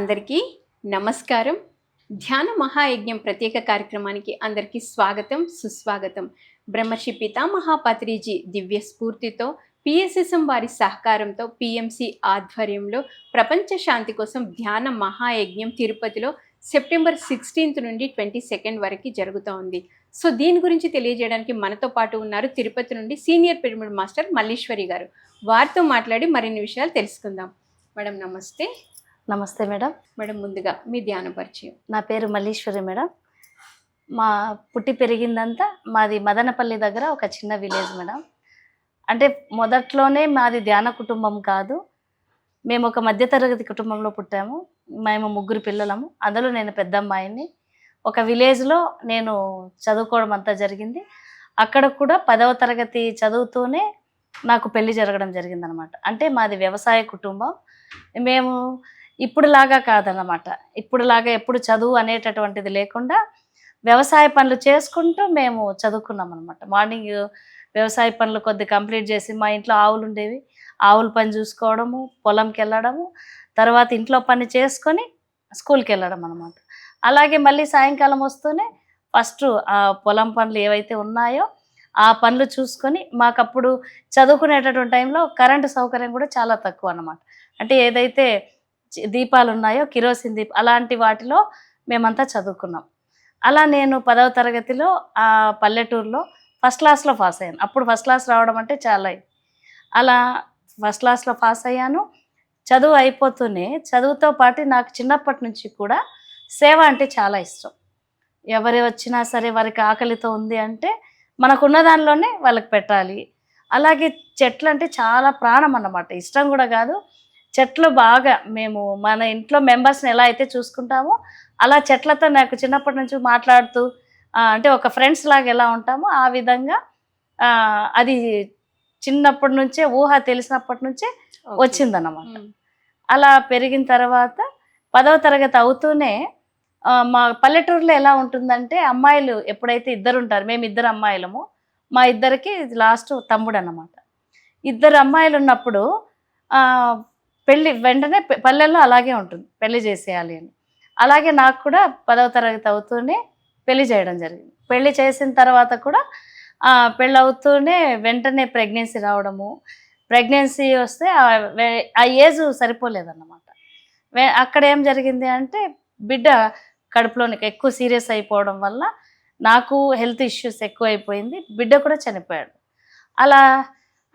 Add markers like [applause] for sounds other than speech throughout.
అందరికీ నమస్కారం. ధ్యాన మహాయజ్ఞం ప్రత్యేక కార్యక్రమానికి అందరికీ స్వాగతం సుస్వాగతం. బ్రహ్మర్షి పితామహాపత్రిజీ దివ్య స్ఫూర్తితో పిఎస్ఎస్ఎం వారి సహకారంతో పిఎంసి ఆధ్వర్యంలో ప్రపంచ శాంతి కోసం ధ్యాన మహాయజ్ఞం తిరుపతిలో సెప్టెంబర్ సిక్స్టీన్త్ నుండి ట్వంటీ సెకండ్ వరకు జరుగుతూ ఉంది. సో దీని గురించి తెలియజేయడానికి మనతో పాటు ఉన్నారు తిరుపతి నుండి సీనియర్ పిరమిడ్ మాస్టర్ మల్లీశ్వరి గారు. వారితో మాట్లాడి మరిన్ని విషయాలు తెలుసుకుందాం. మేడం నమస్తే. నమస్తే మేడం. మేడం ముందుగా మీ ధ్యాన పరిచయం. నా పేరు మల్లీశ్వరి మేడం. మా పుట్టి పెరిగిందంతా మాది మదనపల్లి దగ్గర ఒక చిన్న విలేజ్ మేడం. అంటే మొదట్లోనే మాది ధ్యాన కుటుంబం కాదు. మేము ఒక మధ్యతరగతి కుటుంబంలో పుట్టాము. మేము ముగ్గురు పిల్లలము. అందులో నేను పెద్ద అమ్మాయిని ఒక విలేజ్లో నేను చదువుకోవడం అంతా జరిగింది. అక్కడ కూడా పదవ తరగతి చదువుతూనే నాకు పెళ్ళి జరగడం జరిగిందనమాట. అంటే మాది వ్యవసాయ కుటుంబం. మేము ఇప్పుడులాగా కాదన్నమాట. ఇప్పుడులాగా ఎప్పుడు చదువు అనేటటువంటిది లేకుండా వ్యవసాయ పనులు చేసుకుంటూ మేము చదువుకున్నాం అనమాట మార్నింగ్ వ్యవసాయ పనులు కొద్ది కంప్లీట్ చేసి మా ఇంట్లో ఆవులు ఉండేవి. ఆవుల పని చూసుకోవడము పొలంకి వెళ్ళడము తర్వాత ఇంట్లో పని చేసుకొని స్కూల్కి వెళ్ళడం అనమాట అలాగే మళ్ళీ సాయంకాలం వస్తూనే ఫస్ట్ ఆ పొలం పనులు ఏవైతే ఉన్నాయో ఆ పనులు చూసుకొని మాకప్పుడు చదువుకునేటటువంటి టైంలో కరెంటు సౌకర్యం కూడా చాలా తక్కువ అనమాట అంటే ఏదైతే దీపాలు ఉన్నాయో కిరోసిన్ దీప్ అలాంటి వాటిలో మేమంతా చదువుకున్నాం. అలా నేను పదవ తరగతిలో ఆ పల్లెటూరులో ఫస్ట్ క్లాస్లో పాస్ అయ్యాను. అప్పుడు ఫస్ట్ క్లాస్ రావడం అంటే చాలా అలా ఫస్ట్ క్లాస్లో పాస్ అయ్యాను. చదువు అయిపోతూనే చదువుతో పాటు నాకు చిన్నప్పటి నుంచి కూడా సేవ అంటే చాలా ఇష్టం. ఎవరు వచ్చినా సరే వారికి ఆకలితో ఉంది అంటే మనకున్న దానిలోనే వాళ్ళకి పెట్టాలి. అలాగే చెట్లు అంటే చాలా ప్రాణం అన్నమాట. ఇష్టం కూడా కాదు. చెట్లు బాగా మేము మన ఇంట్లో మెంబర్స్ని ఎలా అయితే చూసుకుంటామో అలా చెట్లతో నాకు చిన్నప్పటి నుంచి మాట్లాడుతూ అంటే ఒక ఫ్రెండ్స్ లాగా ఎలా ఉంటామో ఆ విధంగా అది చిన్నప్పటి నుంచే ఊహ తెలిసినప్పటి నుంచే వచ్చిందన్నమాట. అలా పెరిగిన తర్వాత పదవ తరగతి అవుతూనే మా పల్లెటూరులో ఎలా ఉంటుందంటే అమ్మాయిలు ఎప్పుడైతే ఇద్దరు ఉంటారు మేము ఇద్దరు అమ్మాయిలము మా ఇద్దరికి లాస్ట్ తమ్ముడు అన్నమాట ఇద్దరు అమ్మాయిలు ఉన్నప్పుడు పెళ్ళి వెంటనే పల్లెల్లో అలాగే ఉంటుంది పెళ్ళి చేసేయాలి అని. అలాగే నాకు కూడా పదవ తరగతి అవుతూనే పెళ్ళి చేయడం జరిగింది. పెళ్ళి చేసిన తర్వాత కూడా పెళ్ళి అవుతూనే వెంటనే ప్రెగ్నెన్సీ రావడము ప్రెగ్నెన్సీ వస్తే ఆ ఏజ్ సరిపోలేదన్నమాట. అక్కడ ఏం జరిగింది అంటే బిడ్డ కడుపులోనికి ఎక్కువ సీరియస్ అయిపోవడం వల్ల నాకు హెల్త్ ఇష్యూస్ ఎక్కువ అయిపోయింది బిడ్డ కూడా చనిపోయాడు. అలా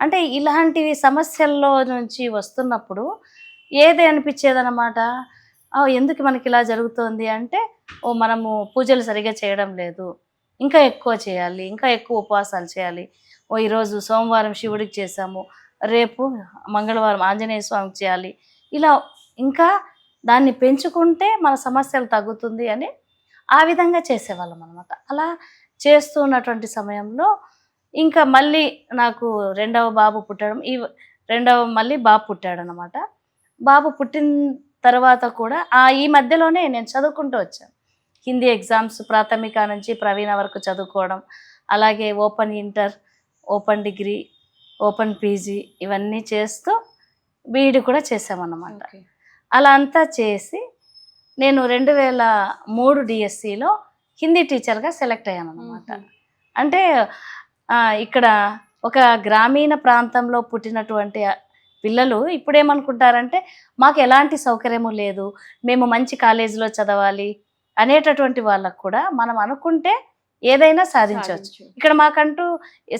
అంటే ఇలాంటివి సమస్యల్లో నుంచి వస్తున్నప్పుడు ఏది అనిపించేదన్నమాట? ఎందుకు మనకి ఇలా జరుగుతోంది అంటే ఓ మనము పూజలు సరిగా చేయడం లేదు. ఇంకా ఎక్కువ చేయాలి ఇంకా ఎక్కువ ఉపవాసాలు చేయాలి. ఓ ఈరోజు సోమవారం శివుడికి చేసాము రేపు మంగళవారం ఆంజనేయ స్వామికి చేయాలి. ఇలా ఇంకా దాన్ని పెంచుకుంటే మన సమస్యలు తగ్గుతుంది అని ఆ విధంగా చేసేవాళ్ళం అనమాట అలా చేస్తున్నటువంటి సమయంలో ఇంకా మళ్ళీ నాకు రెండవ బాబు పుట్టడం ఈ రెండవ మళ్ళీ బాబు పుట్టాడు అనమాట బాబు పుట్టిన తర్వాత కూడా ఆ ఈ మధ్యలోనే నేను చదువుకుంటూ వచ్చాను హిందీ ఎగ్జామ్స్ ప్రాథమిక నుంచి ప్రవీణ వరకు చదువుకోవడం అలాగే open inter open degree open PG ఇవన్నీ చేస్తూ బీఈడి కూడా చేసామన్నమాట. అలా అంతా చేసి నేను రెండు వేల మూడు డిఎస్సిలో హిందీ టీచర్గా సెలెక్ట్ అయ్యాను అనమాట. అంటే ఇక్కడ ఒక గ్రామీణ ప్రాంతంలో పుట్టినటువంటి పిల్లలు ఇప్పుడు ఏమనుకుంటారంటే మాకు ఎలాంటి సౌకర్యము లేదు మేము మంచి కాలేజీలో చదవాలి అనేటటువంటి వాళ్ళకు కూడా మనం అనుకుంటే ఏదైనా సాధించవచ్చు సాధించు. ఇక్కడ మాకంటూ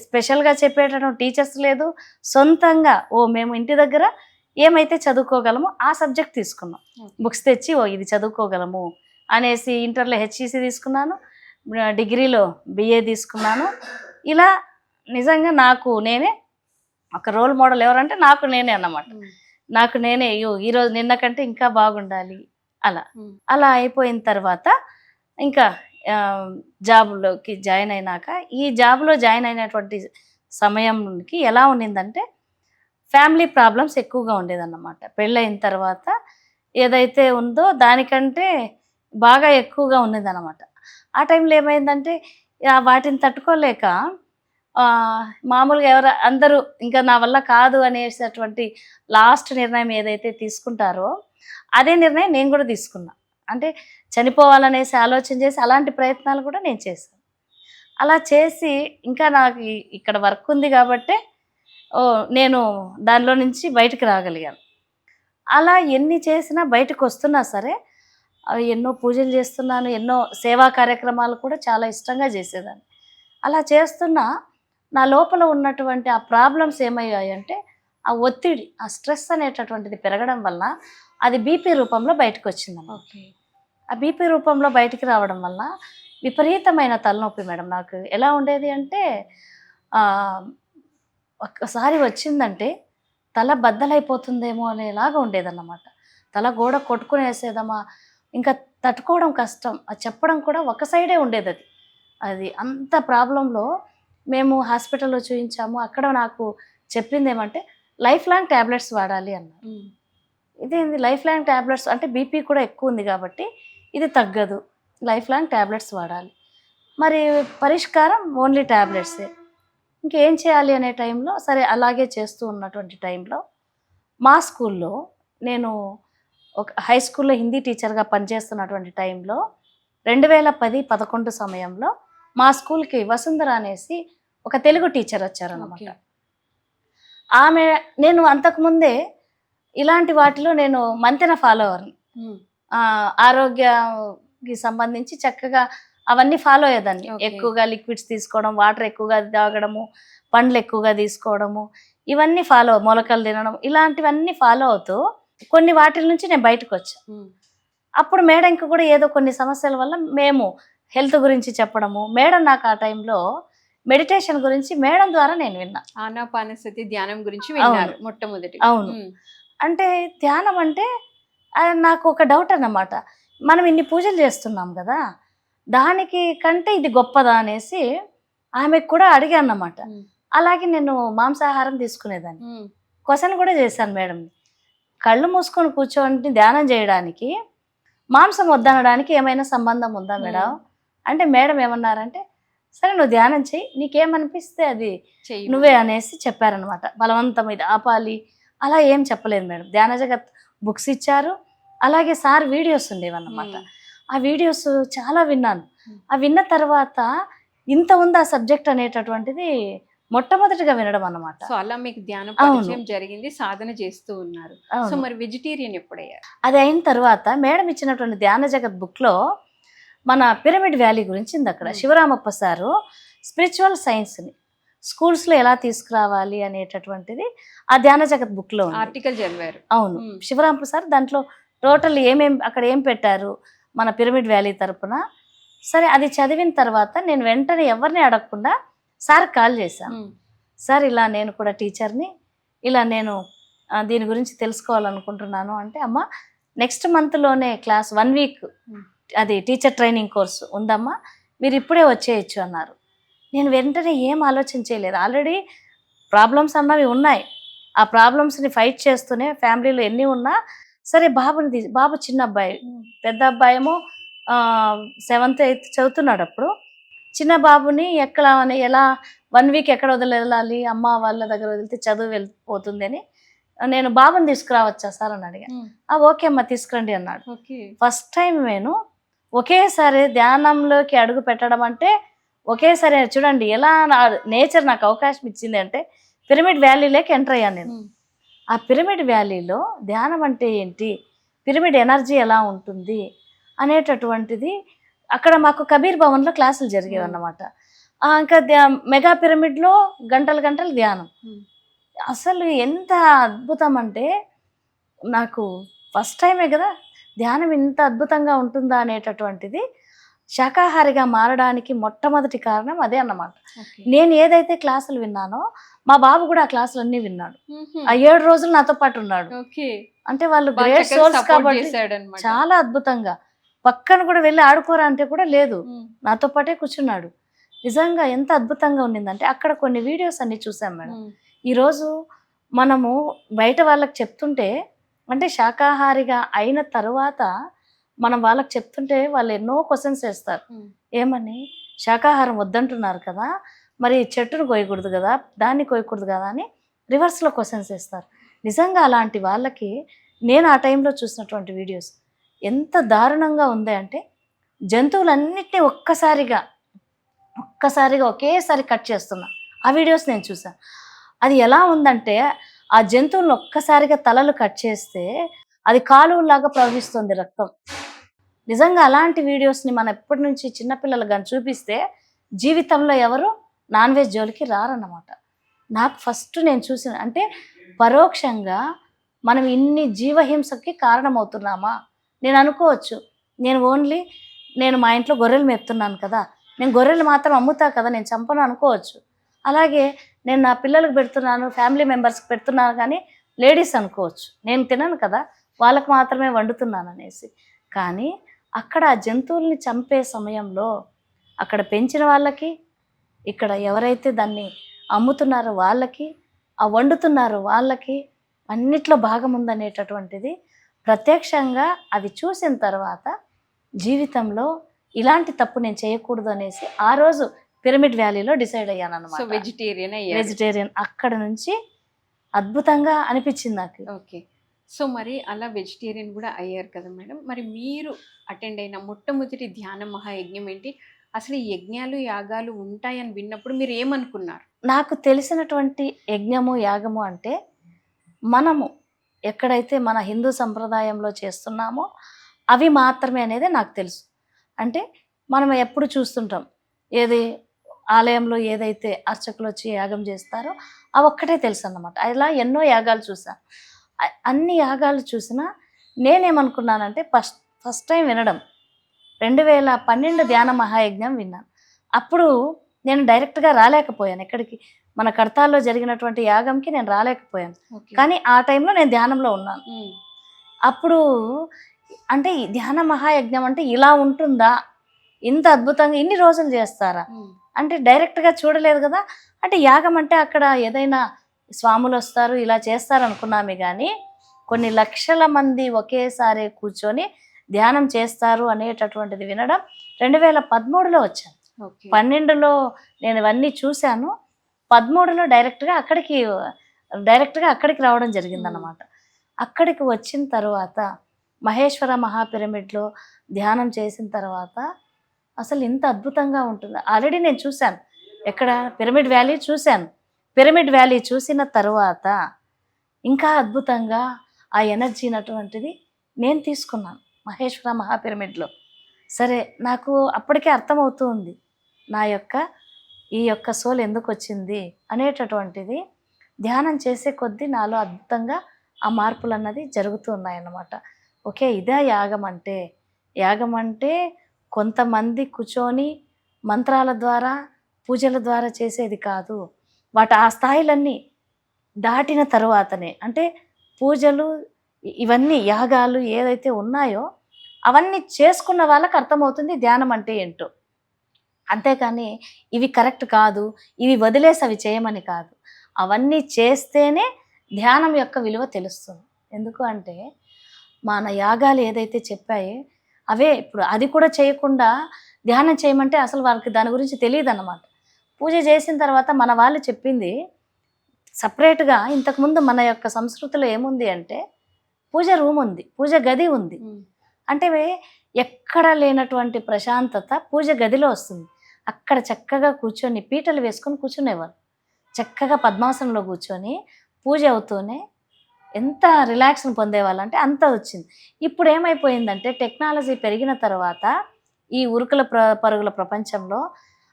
స్పెషల్గా చెప్పేటటువంటి టీచర్స్ లేదు సొంతంగా ఓ మేము ఇంటి దగ్గర ఏమైతే చదువుకోగలమో ఆ సబ్జెక్ట్ తీసుకున్నాం. బుక్స్ తెచ్చి ఓ ఇది చదువుకోగలము అనేసి ఇంటర్లో హెచ్ఈసి తీసుకున్నాను డిగ్రీలో బిఏ తీసుకున్నాను ఇలా నిజంగా నాకు నేనే ఒక రోల్ మోడల్ ఎవరంటే నాకు నేనే అన్నమాట. నాకు నేనే అయ్యో ఈరోజు నిన్న కంటే ఇంకా బాగుండాలి అలా. అలా అయిపోయిన తర్వాత ఇంకా జాబ్లోకి జాయిన్ అయినాక ఈ జాబ్లో జాయిన్ అయినటువంటి సమయంకి ఎలా ఉండిందంటే ఫ్యామిలీ ప్రాబ్లమ్స్ ఎక్కువగా ఉండేదన్నమాట పెళ్ళైన తర్వాత ఏదైతే ఉందో దానికంటే బాగా ఎక్కువగా ఉన్నదన్నమాట ఆ టైంలో ఏమైందంటే వాటిని తట్టుకోలేక మామూలుగా ఎవరు అందరూ ఇంకా నా వల్ల కాదు అనేటటువంటి లాస్ట్ నిర్ణయం ఏదైతే తీసుకుంటారో అదే నిర్ణయం నేను కూడా తీసుకున్నా. అంటే చనిపోవాలనేసి ఆలోచన చేసి అలాంటి ప్రయత్నాలు కూడా నేను చేశాను అలా చేసి ఇంకా నాకు ఇక్కడ వర్క్ ఉంది కాబట్టే ఓ నేను దానిలో నుంచి బయటకు రాగలిగాను. అలా ఎన్ని చేసినా బయటకు వస్తున్నా సరే ఎన్నో పూజలు చేస్తున్నాను ఎన్నో సేవా కార్యక్రమాలు కూడా చాలా ఇష్టంగా చేసేదాన్ని. అలా చేస్తున్నా నా లోపల ఉన్నటువంటి ఆ ప్రాబ్లమ్స్ ఏమయ్యాయంటే ఆ ఒత్తిడి ఆ స్ట్రెస్ అనేటటువంటిది పెరగడం వల్ల అది బీపీ రూపంలో బయటకు వచ్చిందన్నమాట ఓకే. ఆ బీపీ రూపంలో బయటికి రావడం వల్ల విపరీతమైన తలనొప్పి మేడం నాకు. ఎలా ఉండేది అంటే ఒక్కసారి వచ్చిందంటే తల బద్దలైపోతుందేమో అనేలాగా ఉండేదన్నమాట. తల గోడ కొట్టుకునేసేదమ్మా ఇంకా తట్టుకోవడం కష్టం. అది చెప్పడం కూడా ఒక సైడే ఉండేది అది. అది అంత ప్రాబ్లంలో మేము హాస్పిటల్లో చూపించాము అక్కడ నాకు చెప్పింది ఏమంటే లైఫ్ లాంగ్ ట్యాబ్లెట్స్ వాడాలి అన్నారు. ఇదేంది? లైఫ్ లాంగ్ ట్యాబ్లెట్స్ అంటే బీపీ కూడా ఎక్కువ ఉంది కాబట్టి ఇది తగ్గదు. లైఫ్ లాంగ్ ట్యాబ్లెట్స్ వాడాలి. మరి పరిష్కారం ఓన్లీ ట్యాబ్లెట్సే ఇంకేం చేయాలి అనే టైంలో సరే అలాగే చేస్తూ ఉన్నటువంటి టైంలో మా స్కూల్లో నేను ఒక హై స్కూల్లో హిందీ టీచర్గా పనిచేస్తున్నటువంటి టైంలో రెండు వేల పది పదకొండు సమయంలో మా స్కూల్కి వసుంధర అనేసి ఒక తెలుగు టీచర్ వచ్చారనమాట. ఆమె నేను అంతకుముందే ఇలాంటి వాటిలో నేను మంతెన ఫాలోవర్ని. ఆరోగ్యకి సంబంధించి చక్కగా అవన్నీ ఫాలో అయ్యేదాన్ని. ఎక్కువగా లిక్విడ్స్ తీసుకోవడం వాటర్ ఎక్కువగా తాగడము పండ్లు ఎక్కువగా తీసుకోవడము ఇవన్నీ ఫాలో మొలకలు తినడం ఇలాంటివన్నీ ఫాలో అవుతూ కొన్ని వాటిల నుంచి నేను బయటకు వచ్చాను. అప్పుడు మేడంకి కూడా ఏదో కొన్ని సమస్యల వల్ల మేము హెల్త్ గురించి చెప్పడము. మేడం నాకు ఆ టైంలో మెడిటేషన్ గురించి మేడం ద్వారా నేను విన్నా. ఆనాపానసతి ధ్యానం గురించి విన్నారు మొట్టమొదటి. అవును. అంటే ధ్యానం అంటే నాకు ఒక డౌట్ అన్నమాట. మనం ఇన్ని పూజలు చేస్తున్నాం కదా దానికి కంటే ఇది గొప్పదా అనేసి ఆమెకు కూడా అడిగాను అన్నమాట. అలాగే నేను మాంసాహారం తీసుకునేదాన్ని. క్వశ్చన్ కూడా చేశాను మేడం కళ్ళు మూసుకొని కూర్చోని ధ్యానం చేయడానికి మాంసం వద్దనడానికి ఏమైనా సంబంధం ఉందా మేడం? అంటే మేడం ఏమన్నారంటే సరే నువ్వు ధ్యానం చెయ్యి నీకేమనిపిస్తే అది నువ్వే అనేసి చెప్పారనమాట బలవంతం ఇది ఆపాలి. అలా ఏం చెప్పలేదు మేడం. ధ్యాన జగత్ బుక్స్ ఇచ్చారు అలాగే సార్ వీడియోస్ ఉండేవన్నమాట. ఆ వీడియోస్ చాలా విన్నాను. ఆ విన్న తర్వాత ఇంత ఉంది ఆ సబ్జెక్ట్ అనేటటువంటిది మొట్టమొదటిగా వినడం అన్నమాట సో అలా మీకు ధ్యానం. పరిచయం జరిగింది సాధన చేస్తూ ఉన్నారు సో. మరి వెజిటేరియన్ ఎప్పుడయ్యారు అది అయిన తర్వాత మేడం ఇచ్చినటువంటి ధ్యాన జగత్ బుక్లో మన పిరమిడ్ వ్యాలీ గురించి ఉంది అక్కడ. శివరామప్ప సారు స్పిరిచువల్ సైన్స్ని స్కూల్స్లో ఎలా తీసుకురావాలి అనేటటువంటిది ఆ ధ్యాన జగత్ బుక్లో ఉంది ఆర్టికల్ చదివారు అవును. శివరాంపు సార్ దాంట్లో టోటల్ ఏమేం అక్కడ ఏం పెట్టారు మన పిరమిడ్ వ్యాలీ తరపున సరే అది చదివిన తర్వాత నేను వెంటనే ఎవరిని అడగకుండా సార్ కాల్ చేశాను. సార్ ఇలా నేను కూడా టీచర్ని ఇలా నేను దీని గురించి తెలుసుకోవాలనుకుంటున్నాను అంటే అమ్మ నెక్స్ట్ మంత్లోనే క్లాస్ వన్ వీక్. అది టీచర్ ట్రైనింగ్ కోర్సు ఉందమ్మా మీరు ఇప్పుడే వచ్చేయచ్చు అన్నారు. నేను వెంటనే ఏం ఆలోచన చేయలేదు. ఆల్రెడీ ప్రాబ్లమ్స్ అన్నవి ఉన్నాయి. ఆ ప్రాబ్లమ్స్ని ఫైట్ చేస్తూనే ఫ్యామిలీలో ఎన్ని ఉన్నా సరే బాబుని బాబు చిన్న అబ్బాయి పెద్ద అబ్బాయి ఏమో సెవెంత్ ఎయిత్ చదువుతున్నాడు అప్పుడు. చిన్న బాబుని ఎక్కడ అని ఎలా వన్ వీక్ ఎక్కడ వదిలేయాలి? అమ్మ వాళ్ళ దగ్గర వదిలితే చదువు వెళ్ళిపోతుంది అని నేను బాబుని తీసుకురావచ్చా సార్ అని అడిగా. ఉమ్. "ఆ, ఓకే అమ్మ తీసుకురండి అన్నాడు. ఓకే. ఫస్ట్ టైం నేను ఒకేసారి ధ్యానంలోకి అడుగు పెట్టడం అంటే ఒకేసారి చూడండి ఎలా నేచర్ నాకు అవకాశం ఇచ్చింది అంటే పిరమిడ్ వ్యాలీలోకి ఎంటర్ అయ్యాను నేను. ఆ పిరమిడ్ వ్యాలీలో ధ్యానం అంటే ఏంటి? పిరమిడ్ ఎనర్జీ ఎలా ఉంటుంది అనేటటువంటిది అక్కడ మాకు కబీర్ భవన్లో క్లాసులు జరిగేవి. అన్నమాట ఇంకా మెగా పిరమిడ్లో గంటలు గంటలు ధ్యానం. అసలు ఎంత అద్భుతం అంటే నాకు ఫస్ట్ టైమే కదా ధ్యానం ఇంత అద్భుతంగా ఉంటుందా అనేటటువంటిది శాకాహారిగా మారడానికి మొట్టమొదటి కారణం అదే అన్నమాట. నేను ఏదైతే క్లాసులు విన్నానో మా బాబు కూడా ఆ క్లాసులన్నీ విన్నాడు ఉహుం. ఆ ఏడు రోజులు నాతో పాటు ఉన్నాడు అంటే వాళ్ళు గ్రేట్ కాబట్టి. చాలా అద్భుతంగా పక్కన కూడా వెళ్ళి ఆడుకోరా అంటే కూడా లేదు. నాతో పాటే కూర్చున్నాడు నిజంగా ఎంత అద్భుతంగా ఉండిందంటే అక్కడ కొన్ని వీడియోస్ అన్ని చూసాం మేడం. ఈరోజు మనము బయట వాళ్ళకి చెప్తుంటే అంటే శాకాహారిగా అయిన తర్వాత మనం వాళ్ళకి చెప్తుంటే వాళ్ళు ఎన్నో క్వశ్చన్స్ వేస్తారు. ఏమని శాకాహారం వద్దంటున్నారు కదా మరి చెట్టును కోయకూడదు కదా దాన్ని కోయకూడదు కదా అని రివర్స్లో క్వశ్చన్స్ వేస్తారు నిజంగా అలాంటి వాళ్ళకి నేను ఆ టైంలో చూసినటువంటి వీడియోస్ ఎంత దారుణంగా ఉంది అంటే జంతువులన్నిటినీ ఒక్కసారిగా ఒక్కసారిగా ఒకేసారి కట్ చేస్తున్నా. ఆ వీడియోస్ నేను చూసాను అది ఎలా ఉందంటే ఆ జంతువులను ఒక్కసారిగా తలలు కట్ చేస్తే అది కాలువలాగా ప్రవహిస్తుంది రక్తం. నిజంగా అలాంటి వీడియోస్ని మనం ఎప్పటి నుంచి చిన్నపిల్లలు కానీ చూపిస్తే జీవితంలో ఎవరు నాన్ వెజ్ జోలికి రారన్నమాట. నాకు ఫస్ట్ నేను చూసిన అంటే పరోక్షంగా మనం ఇన్ని జీవహింసకి కారణమవుతున్నామా? నేను అనుకోవచ్చు. నేను ఓన్లీ నేను మా ఇంట్లో గొర్రెలు మేపుతున్నాను కదా. నేను గొర్రెలు మాత్రం అమ్ముతా కదా నేను చంపను అనుకోవచ్చు. అలాగే నేను నా పిల్లలకు పెడుతున్నాను ఫ్యామిలీ మెంబర్స్కి పెడుతున్నాను కానీ లేడీస్ అనుకోవచ్చు. నేను తినను కదా వాళ్ళకు మాత్రమే వండుతున్నాను అనేసి. కానీ అక్కడ ఆ జంతువుల్ని చంపే సమయంలో అక్కడ పెంచిన వాళ్ళకి ఇక్కడ ఎవరైతే దాన్ని అమ్ముతున్నారో వాళ్ళకి ఆ వండుతున్నారో వాళ్ళకి అన్నిట్లో భాగం ఉందనేటటువంటిది ప్రత్యక్షంగా అవి చూసిన తర్వాత జీవితంలో ఇలాంటి తప్పు నేను చేయకూడదు అనేసి ఆ రోజు పిరమిడ్ వ్యాలీలో డిసైడ్ అయ్యాను సో అనమాట వెజిటేరియన్ వెజిటేరియన్ అక్కడ నుంచి అద్భుతంగా అనిపించింది నాకు. ఓకే. సో మరి అలా వెజిటేరియన్ కూడా అయ్యారు కదా మేడం. మరి మీరు అటెండ్ అయిన మొట్టమొదటి ధ్యాన మహాయజ్ఞం ఏంటి? అసలు ఈ యజ్ఞాలు యాగాలు ఉంటాయని విన్నప్పుడు మీరు ఏమనుకున్నారు? నాకు తెలిసినటువంటి యజ్ఞము యాగము అంటే మనము ఎక్కడైతే మన హిందూ సంప్రదాయంలో చేస్తున్నామో అవి మాత్రమే అనేది నాకు తెలుసు. అంటే మనం ఎప్పుడు చూస్తుంటాం ఏది ఆలయంలో ఏదైతే అర్చకులు వచ్చి యాగం చేస్తారో అవి ఒక్కటే తెలుసు అన్నమాట అలా ఎన్నో యాగాలు చూసాను అన్ని యాగాలు చూసినా నేనేమనుకున్నానంటే ఫస్ట్ ఫస్ట్ టైం వినడం. రెండు వేల పన్నెండు ధ్యాన మహాయజ్ఞం విన్నాను. అప్పుడు నేను డైరెక్ట్గా రాలేకపోయాను ఎక్కడికి. మన కడతాల్లో జరిగినటువంటి యాగంకి నేను రాలేకపోయాను. కానీ ఆ టైంలో నేను ధ్యానంలో ఉన్నాను. అప్పుడు అంటే ధ్యాన మహాయజ్ఞం అంటే ఇలా ఉంటుందా? ఇంత అద్భుతంగా ఇన్ని రోజులు చేస్తారా? అంటే డైరెక్ట్గా చూడలేదు కదా? అంటే యాగం అంటే అక్కడ ఏదైనా స్వాములు వస్తారు ఇలా చేస్తారు అనుకున్నామే కానీ కొన్ని లక్షల మంది ఒకేసారి కూర్చొని ధ్యానం చేస్తారు అనేటటువంటిది వినడం రెండు వేల పదమూడులో వచ్చాను. పన్నెండులో నేను ఇవన్నీ చూశాను. పదమూడులో డైరెక్ట్గా అక్కడికి డైరెక్ట్గా అక్కడికి రావడం జరిగిందన్నమాట. అక్కడికి వచ్చిన తర్వాత మహేశ్వర మహాపిరమిడ్లో ధ్యానం చేసిన తర్వాత అసలు ఇంత అద్భుతంగా ఉంటుంది. ఆల్రెడీ నేను చూశాను. ఎక్కడ? పిరమిడ్ వ్యాలీ చూశాను. పిరమిడ్ వ్యాలీ చూసిన తర్వాత ఇంకా అద్భుతంగా ఆ ఎనర్జీ అటువంటిది నేను తీసుకున్నాను మహేశ్వర మహాపిరమిడ్లో. సరే నాకు అప్పటికే అర్థమవుతూ ఉంది. నా యొక్క ఈ యొక్క సోల్ ఎందుకు వచ్చింది అనేటటువంటిది ధ్యానం చేసే కొద్దీ నాలో అద్భుతంగా ఆ మార్పులు అన్నది జరుగుతూ ఉన్నాయన్నమాట. ఓకే ఇదే యాగం అంటే. యాగం అంటే కొంతమంది కూర్చొని మంత్రాల ద్వారా పూజల ద్వారా చేసేది కాదు. వాటి ఆ స్థాయిలన్నీ దాటిన తరువాతనే. అంటే పూజలు ఇవన్నీ యాగాలు ఏదైతే ఉన్నాయో అవన్నీ చేసుకున్న వాళ్ళకి అర్థమవుతుంది ధ్యానం అంటే ఏంటో. అంతేకాని ఇవి కరెక్ట్ కాదు ఇవి వదిలేసి అవి చేయమని కాదు. అవన్నీ చేస్తేనే ధ్యానం యొక్క విలువ తెలుస్తుంది. ఎందుకు అంటే మన యాగాలు ఏదైతే చెప్పాయో అవే ఇప్పుడు అది కూడా చేయకుండా ధ్యానం చేయమంటే అసలు వాళ్ళకి దాని గురించి తెలియదు అన్నమాట పూజ చేసిన తర్వాత మన వాళ్ళు చెప్పింది సపరేట్గా ఇంతకుముందు మన యొక్క సంస్కృతిలో ఏముంది అంటే పూజ రూమ్ ఉంది పూజ గది ఉంది. అంటే ఎక్కడ లేనటువంటి ప్రశాంతత పూజ గదిలో వస్తుంది. అక్కడ చక్కగా కూర్చొని పీటలు వేసుకొని కూర్చునేవారు. చక్కగా పద్మాసనంలో కూర్చొని పూజ అవుతూనే ఎంత రిలాక్స్ని పొందేవాళ్ళు అంటే అంత వచ్చింది. ఇప్పుడు ఏమైపోయిందంటే టెక్నాలజీ పెరిగిన తర్వాత ఈ ఉరుకుల ప్ర పరుగుల ప్రపంచంలో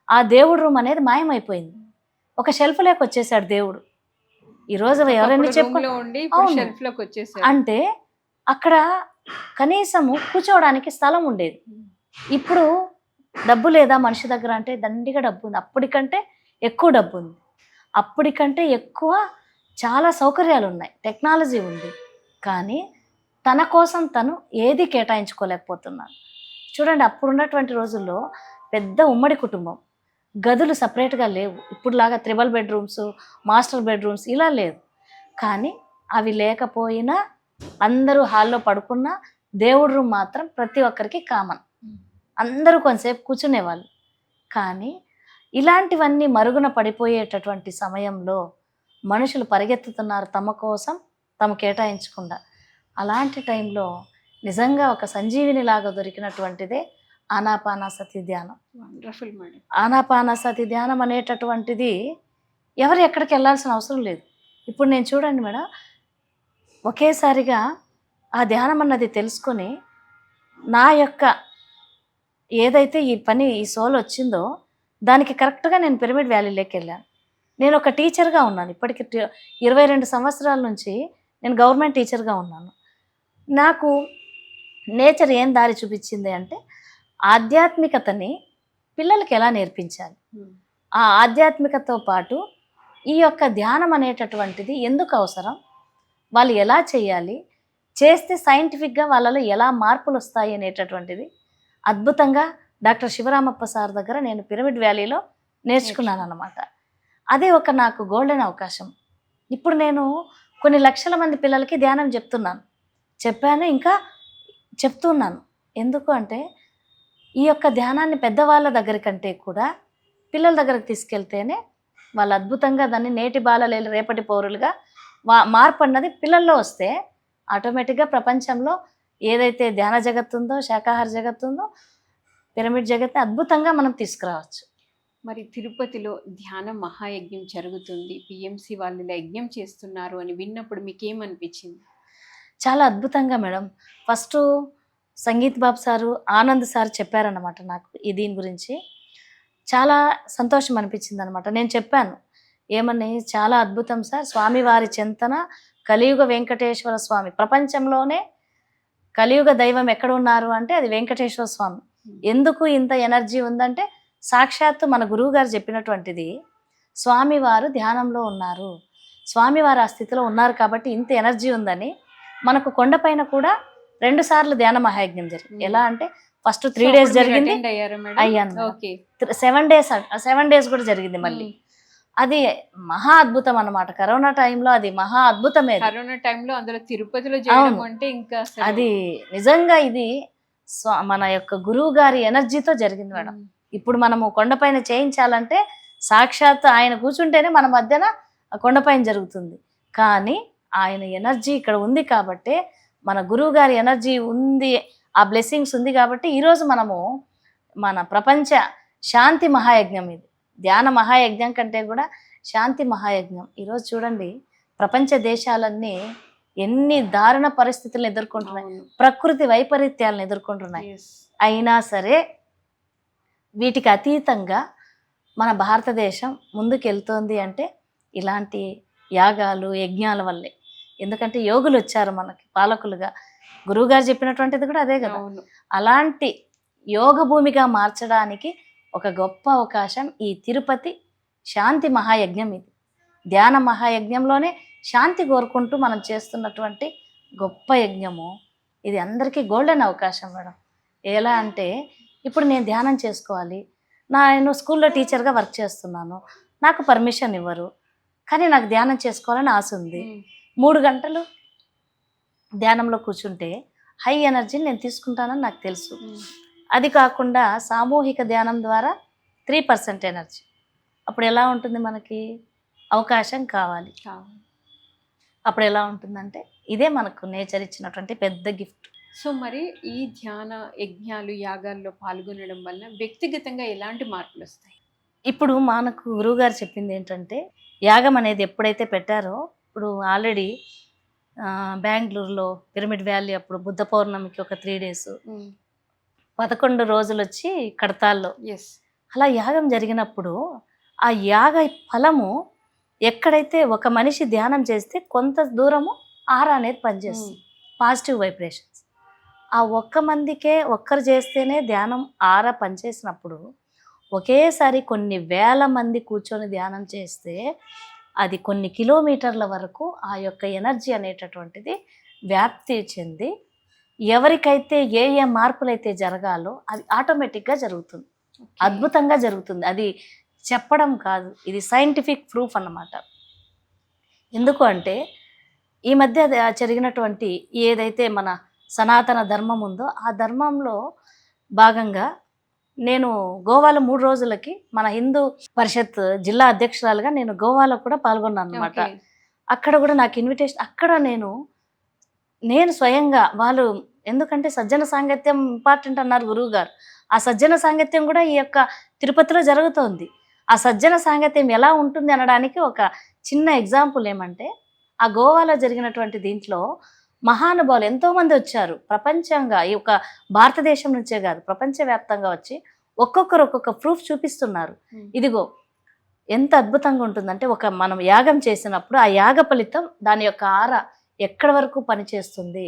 ఆ దేవుడు రూమ్ అనేది మాయమైపోయింది. ఒక షెల్ఫ్ లేక వచ్చేసాడు దేవుడు. ఈరోజు ఎవరైనా ఒకప్పుడు చెప్పు room లో ఉండి ఇప్పుడు అవును. షెల్ఫ్లోకి వచ్చేసారు అంటే అక్కడ కనీసము కూర్చోవడానికి స్థలం ఉండేది. ఇప్పుడు డబ్బు లేదా మనిషి దగ్గర అంటే దండిగా డబ్బు ఉంది. అప్పటికంటే ఎక్కువ డబ్బు ఉంది. అప్పటికంటే ఎక్కువ చాలా సౌకర్యాలు ఉన్నాయి. టెక్నాలజీ ఉంది. కానీ తన కోసం తను ఏది కేటాయించుకోలేకపోతున్నాడు చూడండి అప్పుడున్నటువంటి రోజుల్లో పెద్ద ఉమ్మడి కుటుంబం. గదులు సపరేట్గా లేవు. ఇప్పుడులాగా త్రిబల్ బెడ్రూమ్స్ మాస్టర్ బెడ్రూమ్స్ ఇలా లేవు. కానీ అవి లేకపోయినా అందరూ హాల్లో పడుకున్నా దేవుడు రూమ్ మాత్రం ప్రతి ఒక్కరికి కామన్. అందరూ కొంతసేపు కూర్చునేవాళ్ళు. కానీ ఇలాంటివన్నీ మరుగున పడిపోయేటటువంటి సమయంలో మనుషులు పరిగెత్తుతున్నారు తమ కోసం తమ కేటాయించకుండా. అలాంటి టైంలో నిజంగా ఒక సంజీవిని లాగా దొరికినటువంటిదే ఆనాపానాసతి ధ్యానం. వండర్ఫుల్ మేడం ఆనాపానసతి ధ్యానం అనేటటువంటిది ఎవరు ఎక్కడికి వెళ్ళాల్సిన అవసరం లేదు. ఇప్పుడు నేను చూడండి మేడం ఒకేసారిగా ఆ ధ్యానం అన్నది తెలుసుకొని నా యొక్క ఏదైతే ఈ పని ఈ సోల్ వచ్చిందో దానికి కరెక్ట్గా నేను పిరమిడ్ వ్యాలీలోకి వెళ్ళాను నేను ఒక టీచర్గా ఉన్నాను. ఇప్పటికి ఇరవై రెండు సంవత్సరాల నుంచి నేను గవర్నమెంట్ టీచర్గా ఉన్నాను. నాకు నేచర్ ఏం దారి చూపించింది అంటే ఆధ్యాత్మికతని పిల్లలకి ఎలా నేర్పించాలి? ఆ ఆధ్యాత్మికతో పాటు ఈ యొక్క ధ్యానం అనేటటువంటిది ఎందుకు అవసరం? వాళ్ళు ఎలా చేయాలి? చేస్తే సైంటిఫిక్గా వాళ్ళలో ఎలా మార్పులు వస్తాయి అనేటటువంటిది అద్భుతంగా డాక్టర్ శివరామప్ప సార్ దగ్గర నేను పిరమిడ్ వ్యాలీలో నేర్చుకున్నాను అనమాట అదే ఒక నాకు గోల్డెన్ అవకాశం. ఇప్పుడు నేను కొన్ని లక్షల మంది పిల్లలకి ధ్యానం చెప్తున్నాను. చెప్పాను ఇంకా చెప్తున్నాను ఎందుకు అంటే ఈ యొక్క ధ్యానాన్ని పెద్దవాళ్ళ దగ్గర కంటే కూడా పిల్లల దగ్గరకు తీసుకెళ్తేనే వాళ్ళు అద్భుతంగా దాన్ని నేటి బాలలేలు రేపటి పౌరులుగా వా మార్పు అన్నది పిల్లల్లో వస్తే ఆటోమేటిక్గా ప్రపంచంలో ఏదైతే ధ్యాన జగత్తు ఉందో శాకాహార జగత్తు ఉందో పిరమిడ్ జగత్ని అద్భుతంగా మనం తీసుకురావచ్చు. మరి తిరుపతిలో ధ్యాన మహాయజ్ఞం జరుగుతుంది. పిఎంసి వాళ్ళు ఇలా యజ్ఞం చేస్తున్నారు అని విన్నప్పుడు మీకు ఏమనిపించింది చాలా అద్భుతంగా madam. First Sangeeth Babu sir Anand sir చెప్పారన్నమాట నాకు ఈ దీని గురించి. చాలా సంతోషం అనిపించింది అనమాట నేను చెప్పాను ఏమని? చాలా అద్భుతం సార్. స్వామివారి చింతన కలియుగ వెంకటేశ్వర స్వామి. ప్రపంచంలోనే కలియుగ దైవం ఎక్కడ ఉన్నారు అంటే అది వెంకటేశ్వర స్వామి. ఎందుకు ఇంత ఎనర్జీ ఉందంటే సాక్షాత్తు మన గురువు గారు చెప్పినటువంటిది స్వామివారు ధ్యానంలో ఉన్నారు. స్వామివారు ఆ స్థితిలో ఉన్నారు కాబట్టి ఇంత ఎనర్జీ ఉందని మనకు కొండపైన కూడా రెండు సార్లు ధ్యాన మహాయజ్ఞం జరిగింది. Hmm. ఎలా అంటే ఫస్ట్ త్రీ డేస్ జరిగింది అయ్యాను. సెవెన్ డేస్ సెవెన్ డేస్ కూడా జరిగింది మళ్ళీ. అది మహా అద్భుతం అన్నమాట కరోనా టైంలో అది మహా అద్భుతమే అది. కరోనా టైంలో అందులో తిరుపతిలో చేయడం. అంటే ఇంకా అది నిజంగా ఇది మన యొక్క గురువు గారి ఎనర్జీతో జరిగింది మేడం. ఇప్పుడు మనము కొండపైన చేయించాలంటే సాక్షాత్ ఆయన కూర్చుంటేనే మన మధ్యన కొండపైన జరుగుతుంది కానీ ఆయన ఎనర్జీ ఇక్కడ ఉంది కాబట్టే మన గురువు గారి ఎనర్జీ ఉంది ఆ బ్లెస్సింగ్స్ ఉంది కాబట్టి ఈరోజు మనము మన ప్రపంచ శాంతి మహాయజ్ఞం ఇది ధ్యాన మహాయజ్ఞం కంటే కూడా శాంతి మహాయజ్ఞం. ఈరోజు చూడండి ప్రపంచ దేశాలన్నీ ఎన్ని దారుణ పరిస్థితులను ఎదుర్కొంటున్నాయి. ప్రకృతి వైపరీత్యాలను ఎదుర్కొంటున్నాయి. అయినా సరే వీటికి అతీతంగా మన భారతదేశం ముందుకు వెళ్తోంది అంటే ఇలాంటి యాగాలు యజ్ఞాల వల్లే. ఎందుకంటే యోగులు వచ్చారు మనకి పాలకులుగా. గురువుగారు చెప్పినటువంటిది కూడా అదే కదా. అలాంటి యోగ భూమిగా మార్చడానికి ఒక గొప్ప అవకాశం ఈ తిరుపతి శాంతి మహాయజ్ఞం ఇది. ధ్యాన మహాయజ్ఞంలోనే శాంతి కోరుకుంటూ మనం చేస్తున్నటువంటి గొప్ప యజ్ఞము. ఇది అందరికీ గోల్డెన్ అవకాశం మేడం. ఎలా అంటే ఇప్పుడు నేను ధ్యానం చేసుకోవాలి. నేను స్కూల్లో టీచర్గా వర్క్ చేస్తున్నాను. నాకు పర్మిషన్ ఇవ్వరు. కానీ నాకు ధ్యానం చేసుకోవాలని ఆశ ఉంది. మూడు గంటలు ధ్యానంలో కూర్చుంటే హై ఎనర్జీని నేను తీసుకుంటానని నాకు తెలుసు. అది కాకుండా సామూహిక ధ్యానం ద్వారా త్రీ పర్సెంట్ ఎనర్జీ. అప్పుడు ఎలా ఉంటుంది మనకి? అవకాశం కావాలి. కావాలి. అప్పుడు ఎలా ఉంటుందంటే ఇదే మనకు నేచర్ ఇచ్చినటువంటి పెద్ద గిఫ్ట్. సో మరి ఈ ధ్యాన యజ్ఞాలు యాగాల్లో పాల్గొనడం వల్ల వ్యక్తిగతంగా ఎలాంటి మార్పులు వస్తాయి? ఇప్పుడు మనకు గురువుగారు చెప్పింది ఏంటంటే యాగం అనేది ఎప్పుడైతే పెట్టారో ఇప్పుడు ఆల్రెడీ బెంగళూరులో పిరమిడ్ వ్యాలీ అప్పుడు బుద్ధ పౌర్ణమికి ఒక త్రీ డేస్. పదకొండు రోజులు వచ్చి కడతాల్లో. ఎస్ అలా యాగం జరిగినప్పుడు ఆ యాగ ఫలము ఎక్కడైతే ఒక మనిషి ధ్యానం చేస్తే కొంత దూరము ఆర అనేది పనిచేస్తుంది. పాజిటివ్ వైబ్రేషన్స్ ఆ ఒక్క మందికే ఒక్కరు చేస్తేనే ధ్యానం ఆర పనిచేసినప్పుడు ఒకేసారి కొన్ని వేల మంది కూర్చొని ధ్యానం చేస్తే అది కొన్ని కిలోమీటర్ల వరకు ఆ యొక్క ఎనర్జీ అనేటటువంటిది వ్యాప్తి చెంది ఎవరికైతే ఏ ఏ మార్పులైతే జరగాలో అది ఆటోమేటిక్గా జరుగుతుంది. అద్భుతంగా జరుగుతుంది. అది చెప్పడం కాదు. ఇది సైంటిఫిక్ ప్రూఫ్ అన్నమాట. ఎందుకు అంటే ఈ మధ్య జరిగినటువంటి ఏదైతే మన సనాతన ధర్మం ఉందో ఆ ధర్మంలో భాగంగా నేను గోవాలో మూడు రోజులకి మన హిందూ పరిషత్ జిల్లా అధ్యక్షురాలుగా నేను గోవాలో కూడా పాల్గొన్నాను అనమాట అక్కడ కూడా నాకు ఇన్విటేషన్ అక్కడ నేను నేను స్వయంగా వాళ్ళు ఎందుకంటే సజ్జన సాంగత్యం ఇంపార్టెంట్ అన్నారు గురువు గారు. ఆ సజ్జన సాంగత్యం కూడా ఈ యొక్క తిరుపతిలో జరుగుతోంది. ఆ సజ్జన సాంగత్యం ఎలా ఉంటుంది అనడానికి ఒక చిన్న ఎగ్జాంపుల్ ఏమంటే ఆ గోవాలో జరిగినటువంటి దీంట్లో మహానుభావులు ఎంతో మంది వచ్చారు. ప్రపంచంగా ఈ యొక్క భారతదేశం నుంచే కాదు ప్రపంచవ్యాప్తంగా వచ్చి ఒక్కొక్కరు ఒక్కొక్క ప్రూఫ్ చూపిస్తున్నారు. ఇదిగో ఎంత అద్భుతంగా ఉంటుందంటే ఒక మనం యాగం చేసినప్పుడు ఆ యాగ ఫలితం దాని యొక్క ఆర ఎక్కడి వరకు పనిచేస్తుంది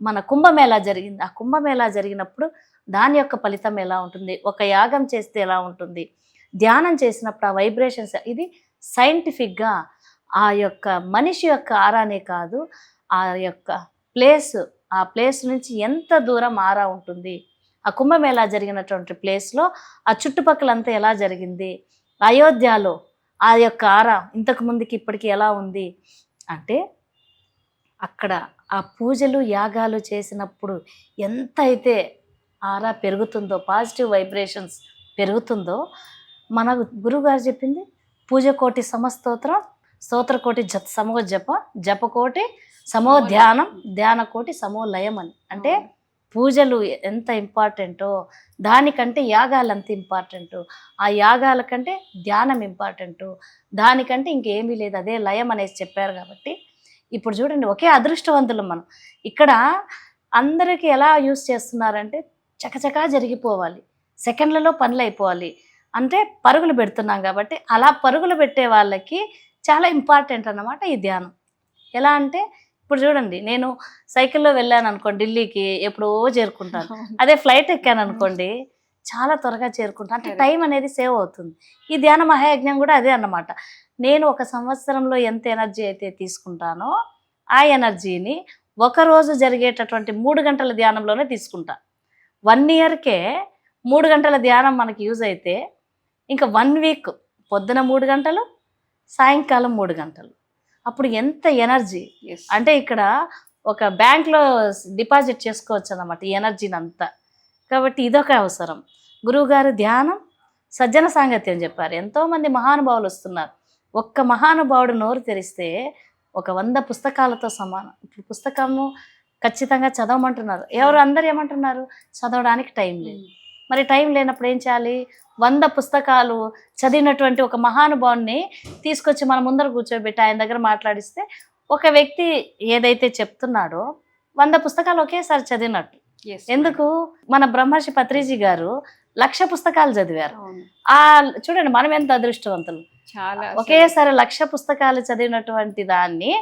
మన కుంభమేళా జరిగింది? ఆ కుంభమేళా జరిగినప్పుడు దాని యొక్క ఫలితం ఎలా ఉంటుంది? ఒక యాగం చేస్తే ఎలా ఉంటుంది? ధ్యానం చేసినప్పుడు ఆ వైబ్రేషన్స్ ఇది సైంటిఫిక్గా ఆ యొక్క మనిషి యొక్క ఆరానే కాదు ఆ యొక్క ప్లేస్ ఆ ప్లేస్ నుంచి ఎంత దూరం ఆరా ఉంటుంది? ఆ కుంభమేళా జరిగినటువంటి ప్లేస్లో ఆ చుట్టుపక్కలంతా ఎలా జరిగింది? అయోధ్యలో ఆ యొక్క ఆర ఇంతకు ముందుకి ఇప్పటికి ఎలా ఉంది? అంటే అక్కడ ఆ పూజలు యాగాలు చేసినప్పుడు ఎంత అయితే ఆరా పెరుగుతుందో పాజిటివ్ వైబ్రేషన్స్ పెరుగుతుందో మన గురువుగారు చెప్పింది పూజ కోటి సమస్తోత్రం స్తోత్ర కోటి జ సమో జప జప కోటి సమో ధ్యానం ధ్యాన కోటి సమో లయం అని. అంటే పూజలు ఎంత ఇంపార్టెంటో దానికంటే యాగాలు అంత ఇంపార్టెంట్ ఆ యాగాల కంటే ధ్యానం ఇంపార్టెంట్ దానికంటే ఇంకేమీ లేదు అదే లయం అనేసి చెప్పారు కాబట్టి ఇప్పుడు చూడండి ఒకే అదృష్టవంతులు మనం. ఇక్కడ అందరికీ ఎలా యూస్ చేస్తున్నారంటే చకచకా జరిగిపోవాలి. సెకండ్లలో పనులు అయిపోవాలి అంటే పరుగులు పెడుతున్నాం కాబట్టి అలా పరుగులు పెట్టే వాళ్ళకి చాలా ఇంపార్టెంట్ అన్నమాట ఈ ధ్యానం. ఎలా అంటే ఇప్పుడు చూడండి నేను సైకిల్లో వెళ్ళాను అనుకోండి ఢిల్లీకి ఎప్పుడో చేరుకుంటాను. అదే ఫ్లైట్ ఎక్కాను అనుకోండి చాలా త్వరగా చేరుకుంటాను. అంటే. టైం అనేది సేవ్ అవుతుంది. ఈ ధ్యాన మహాయజ్ఞం కూడా అదే అన్నమాట. నేను ఒక సంవత్సరంలో ఎంత ఎనర్జీ అయితే తీసుకుంటానో ఆ ఎనర్జీని ఒక రోజు జరిగేటటువంటి మూడు గంటల ధ్యానంలోనే తీసుకుంటా. వన్ ఇయర్కే మూడు గంటల ధ్యానం మనకి యూజ్ అయితే ఇంకా వన్ వీక్ పొద్దున మూడు గంటలు సాయంకాలం మూడు గంటలు. అప్పుడు ఎంత ఎనర్జీ? అంటే ఇక్కడ ఒక బ్యాంక్లో డిపాజిట్ చేసుకోవచ్చు అన్నమాట ఈ ఎనర్జీని అంతా కాబట్టి ఇదొక అవసరం. గురువుగారు ధ్యానం సజ్జన సాంగత్యం చెప్పారు. ఎంతోమంది మహానుభావులు వస్తున్నారు. ఒక్క మహానుభావుడు నోరు తెరిస్తే ఒక వంద పుస్తకాలతో సమానం. ఇప్పుడు పుస్తకము ఖచ్చితంగా చదవమంటున్నారు. ఎవరు అందరు ఏమంటున్నారు? చదవడానికి టైం లేదు. మరి టైం లేనప్పుడు ఏం చేయాలి? వంద పుస్తకాలు చదివినటువంటి ఒక మహానుభావుని తీసుకొచ్చి మన ముందర కూర్చోబెట్టి ఆయన దగ్గర మాట్లాడిస్తే ఒక వ్యక్తి ఏదైతే చెప్తున్నాడో వంద పుస్తకాలు ఒకేసారి చదివినట్టు. ఎందుకు? మన బ్రహ్మర్షి పత్రిజీ గారు లక్ష పుస్తకాలు చదివారు. ఆ చూడండి మనం ఎంత అదృష్టవంతులు. చాలా ఒకేసారి లక్ష పుస్తకాలు చదివినటువంటి దాన్ని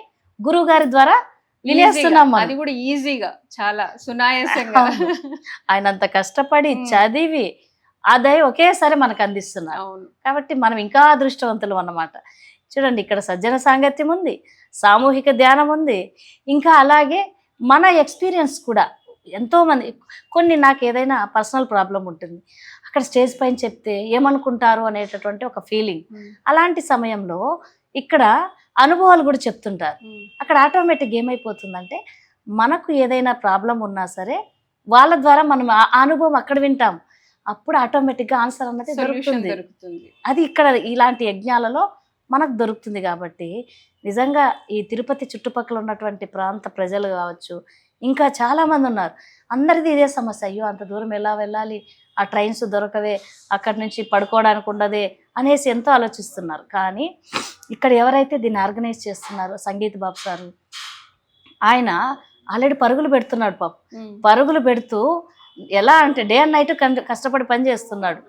గురువు గారి ద్వారా వినేస్తున్నాం. అది కూడా ఈజీగా చాలా సునాయాసంగా. [laughs] ఆయన అంత కష్టపడి. చదివి అదే ఒకేసారి మనకు అందిస్తున్నారు కాబట్టి మనం ఇంకా అదృష్టవంతులు అన్నమాట చూడండి ఇక్కడ సజ్జన సాంగత్యం ఉంది సామూహిక ధ్యానం ఉంది ఇంకా అలాగే మన ఎక్స్పీరియన్స్ కూడా ఎంతోమంది కొన్ని నాకు ఏదైనా పర్సనల్ ప్రాబ్లం ఉంటుంది అక్కడ స్టేజ్ పైన చెప్తే ఏమనుకుంటారు అనేటటువంటి ఒక ఫీలింగ్ ఉమ్, అలాంటి సమయంలో ఇక్కడ అనుభవాలు కూడా చెప్తుంటారు. ఉమ్, అక్కడ ఆటోమేటిక్ ఏమైపోతుందంటే మనకు ఏదైనా ప్రాబ్లం ఉన్నా సరే వాళ్ళ ద్వారా మనం ఆ అనుభవం అక్కడ వింటాం. అప్పుడు ఆటోమేటిక్గా ఆన్సర్ అన్నది దొరుకుతుంది. అది ఇక్కడ ఇలాంటి యజ్ఞాలలో మనకు దొరుకుతుంది కాబట్టి నిజంగా ఈ తిరుపతి చుట్టుపక్కల ఉన్నటువంటి ప్రాంత ప్రజలు కావచ్చు ఇంకా చాలామంది ఉన్నారు. అందరిది ఇదే సమస్య. అయ్యో అంత దూరం ఎలా వెళ్ళాలి? ఆ ట్రైన్స్ దొరకవే అక్కడి నుంచి పడుకోవడానికి ఉండదే అనేసి ఎంతో ఆలోచిస్తున్నారు. కానీ ఇక్కడ ఎవరైతే దీన్ని ఆర్గనైజ్ చేస్తున్నారో సంగీత్ బాబు సారు ఆయన ఆల్రెడీ పరుగులు పెడుతున్నాడు పాప. పరుగులు పెడుతూ ఎలా అంటే డే అండ్ నైట్ కష్టపడి పని చేస్తున్నాడు.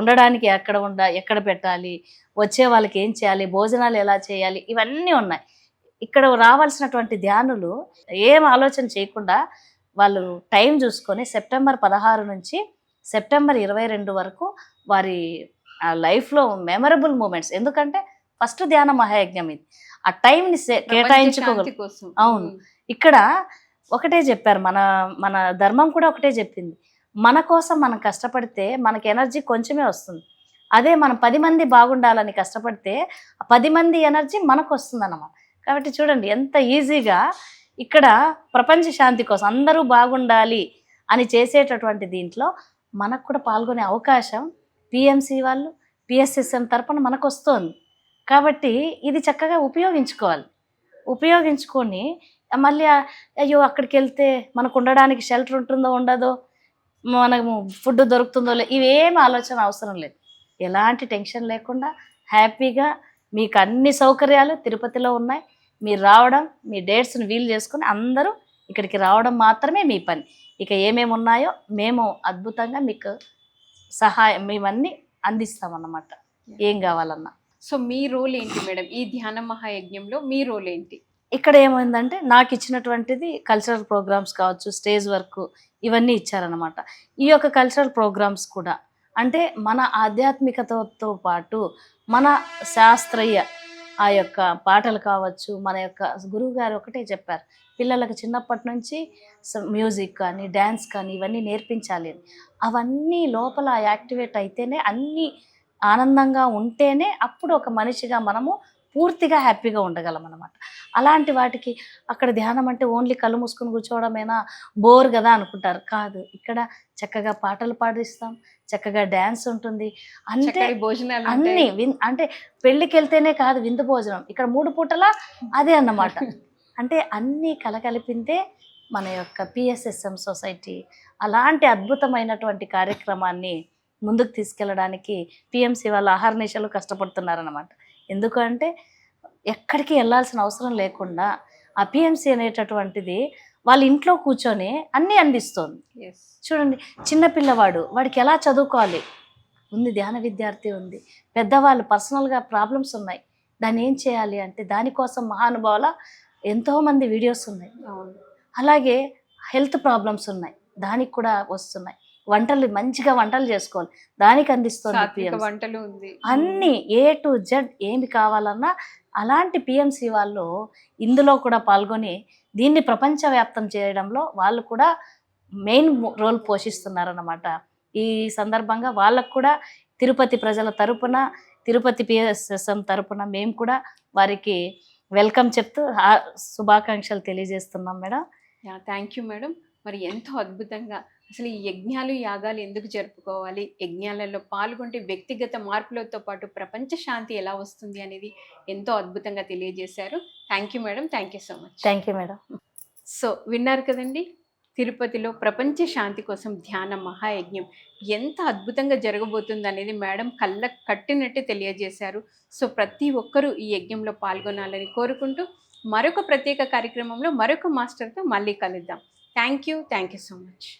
ఉండడానికి ఎక్కడ ఉండ ఎక్కడ పెట్టాలి వచ్చే వాళ్ళకి ఏం చేయాలి భోజనాలు ఎలా చేయాలి ఇవన్నీ ఉన్నాయి. ఇక్కడ రావాల్సినటువంటి ధ్యానులు ఏం ఆలోచన చేయకుండా వాళ్ళు టైం చూసుకొని సెప్టెంబర్ పదహారు నుంచి సెప్టెంబర్ ఇరవై రెండు వరకు వారి లైఫ్లో మెమరబుల్ మూమెంట్స్. ఎందుకంటే ఫస్ట్ ధ్యాన మహాయజ్ఞం ఇది. ఆ టైంని కోసం. అవును. ఇక్కడ ఒకటే చెప్పారు మన మన ధర్మం కూడా ఒకటే చెప్పింది. మన కోసం మనం కష్టపడితే మనకి ఎనర్జీ కొంచెమే వస్తుంది. అదే మనం పది మంది బాగుండాలని కష్టపడితే ఆ పది మంది ఎనర్జీ మనకు వస్తుంది అన్నమాట కాబట్టి చూడండి ఎంత ఈజీగా ఇక్కడ ప్రపంచ శాంతి కోసం అందరూ బాగుండాలి అని చేసేటటువంటి దీంట్లో మనకు కూడా పాల్గొనే అవకాశం పిఎంసి వాళ్ళు పిఎస్ఎస్ఎం తరపున మనకు వస్తుంది కాబట్టి ఇది చక్కగా ఉపయోగించుకోవాలి. ఉపయోగించుకొని మళ్ళీ అయ్యో అక్కడికి వెళ్తే మనకు ఉండడానికి షెల్టర్ ఉంటుందో ఉండదో మనము ఫుడ్ దొరుకుతుందో లే ఇవేం ఆలోచన అవసరం లేదు. ఎలాంటి టెన్షన్ లేకుండా హ్యాపీగా మీకు అన్ని సౌకర్యాలు తిరుపతిలో ఉన్నాయి. మీరు రావడం మీ డేట్స్ని వీలు చేసుకుని అందరూ ఇక్కడికి రావడం మాత్రమే మీ పని. ఇక ఏమేమి ఉన్నాయో మేము అద్భుతంగా మీకు సహాయం మేమన్నీ అందిస్తామన్నమాట. ఏం కావాలన్నా. సో మీ రోల్ ఏంటి మేడం? ఈ ధ్యాన మహాయజ్ఞంలో మీ రోల్ ఏంటి? ఇక్కడ ఏమైందంటే నాకు ఇచ్చినటువంటిది కల్చరల్ ప్రోగ్రామ్స్ కావచ్చు స్టేజ్ వర్క్ ఇవన్నీ ఇచ్చారనమాట ఈ యొక్క కల్చరల్ ప్రోగ్రామ్స్ కూడా అంటే మన ఆధ్యాత్మికతతో పాటు మన శాస్త్రీయ ఆ యొక్క పాటలు కావచ్చు మన యొక్క గురువు గారు ఒకటే చెప్పారు పిల్లలకు చిన్నప్పటి నుంచి మ్యూజిక్ కానీ డ్యాన్స్ కానీ ఇవన్నీ నేర్పించాలి అని. అవన్నీ లోపల యాక్టివేట్ అయితేనే అన్నీ ఆనందంగా ఉంటేనే అప్పుడు ఒక మనిషిగా మనము పూర్తిగా హ్యాపీగా ఉండగలం అనమాట అలాంటి వాటికి అక్కడ ధ్యానం అంటే ఓన్లీ కళ్ళు మూసుకొని కూర్చోవడమేనా? బోర్ కదా అనుకుంటారు. కాదు. ఇక్కడ చక్కగా పాటలు పాడిస్తాం చక్కగా డ్యాన్స్ ఉంటుంది. అంటే భోజనాలు అన్ని అంటే పెళ్ళికి వెళ్తేనే కాదు విందు భోజనం. ఇక్కడ మూడు పూటలా అదే అన్నమాట. [laughs] అంటే అన్నీ కలగలిపితే మన యొక్క పిఎస్ఎస్ఎం సొసైటీ. అలాంటి అద్భుతమైనటువంటి కార్యక్రమాన్ని ముందుకు తీసుకెళ్ళడానికి పిఎంసి వాళ్ళు ఆహార నిశలు కష్టపడుతున్నారన్నమాట. ఎందుకంటే ఎక్కడికి వెళ్ళాల్సిన అవసరం లేకుండా ఆ పిఎంసి అనేటటువంటిది వాళ్ళ ఇంట్లో కూర్చొని అన్నీ అందిస్తోంది. చూడండి చిన్న పిల్లవాడు వాడికి ఎలా చదువుకోవాలి? ఉంది ధ్యాన విద్యార్థి ఉంది. పెద్దవాళ్ళు పర్సనల్గా ప్రాబ్లమ్స్ ఉన్నాయి. దాన్ని ఏం చేయాలి అంటే దానికోసం మహానుభావుల ఎంతోమంది వీడియోస్ ఉన్నాయి. అలాగే హెల్త్ ప్రాబ్లమ్స్ ఉన్నాయి. దానికి కూడా వస్తున్నాయి. వంటలు మంచిగా వంటలు చేసుకోవాలి. దానికి అందిస్తుంది. వంటలు ఉంది. అన్ని ఏ టు జెడ్ ఏమి కావాలన్నా అలాంటి పిఎంసి వాళ్ళు ఇందులో కూడా పాల్గొని దీన్ని ప్రపంచవ్యాప్తం చేయడంలో వాళ్ళు కూడా మెయిన్ రోల్ పోషిస్తున్నారన్నమాట. ఈ సందర్భంగా వాళ్ళకు కూడా తిరుపతి ప్రజల తరపున తిరుపతి పిఎస్ఎస్ఎం తరపున మేము కూడా వారికి వెల్కమ్ చెప్తూ శుభాకాంక్షలు తెలియజేస్తున్నాం మేడం. Thank you madam. మరి ఎంతో అద్భుతంగా అసలు ఈ యజ్ఞాలు యాగాలు ఎందుకు జరుపుకోవాలి? యజ్ఞాలలో పాల్గొంటే వ్యక్తిగత మార్పులతో పాటు ప్రపంచ శాంతి ఎలా వస్తుంది అనేది ఎంతో అద్భుతంగా తెలియజేశారు. Thank you madam thank you so much thank you madam so విన్నారు కదండి? తిరుపతిలో ప్రపంచ శాంతి కోసం ధ్యాన మహాయజ్ఞం ఎంత అద్భుతంగా జరగబోతుంది అనేది మేడం కళ్ళ కట్టినట్టు తెలియజేశారు. సో ప్రతి ఒక్కరూ ఈ యజ్ఞంలో పాల్గొనాలని కోరుకుంటూ మరొక ప్రత్యేక కార్యక్రమంలో మరొక మాస్టర్తో మళ్ళీ కలుద్దాం. Thank you thank you so much